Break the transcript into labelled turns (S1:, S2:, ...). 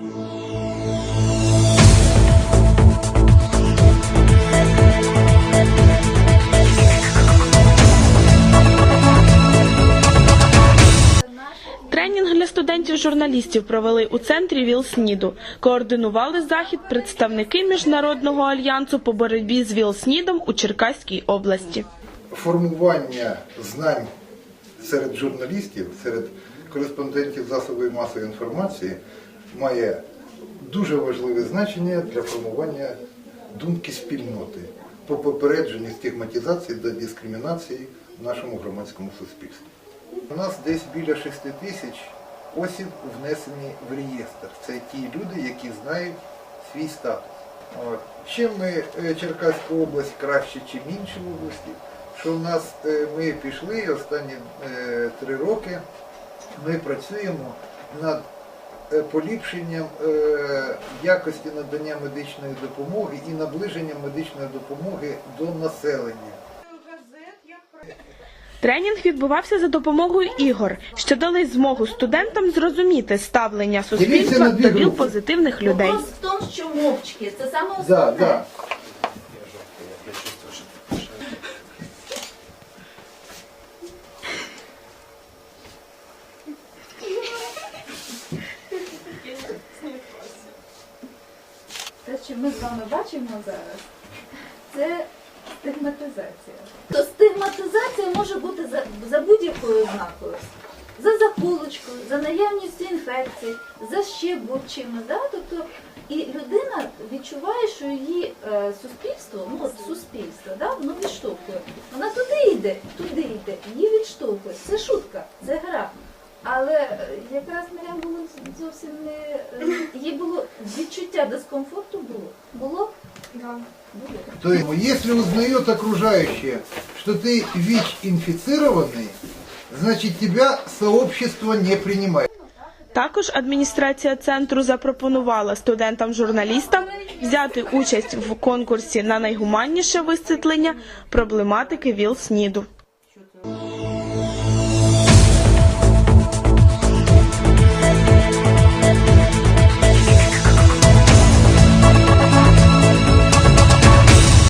S1: Тренінг для студентів-журналістів провели у центрі ВІЛ-СНІДу. Координували захід представники Міжнародного альянсу по боротьбі з ВІЛ-СНІДом у Черкаській області.
S2: формування знань серед журналістів, серед кореспондентів засобів масової інформації має дуже важливе значення для формування думки спільноти по попередженню стигматизації та дискримінації в нашому громадському суспільстві. У нас десь біля 6 тисяч осіб внесені в реєстр. Це ті люди, які знають свій статус. Чим ми е, Черкаська область краще, чим інші області, що в нас е, ми пішли останні е, три роки, ми працюємо над е, поліпшенням е, якості надання медичної допомоги і наближенням медичної допомоги до населення.
S1: Тренінг відбувався за допомогою ігор, що дали змогу студентам зрозуміти ставлення суспільства до
S2: групи.
S1: ВІЛ-позитивних людей.
S3: Вопрос в тому, що мовчки, це саме основне.
S2: Да, да.
S3: Що ми з вами бачимо зараз, це стигматизація. То стигматизація може бути за, за будь-якою ознакою. За заколочкою, за наявністю інфекцій, за ще будь-чим. Да? Тобто, і людина відчуває, що її е, суспільство, ну от суспільство, да? воно відштовхує. Вона туди йде, туди йде, її відштовхує. Це шутка, це гра. Але е, якраз Маріам було зовсім не е, їй було відчуття дискомфорту було. Було? Було.
S2: То есть, если узнает окружающее, что ты ВИЧ-инфицированный, значит тебя сообщество не принимает.
S1: Також адміністрація центру запропонувала студентам-журналістам взяти участь в конкурсі на найгуманніше висвітлення проблематики ВІЛ-СНІДу.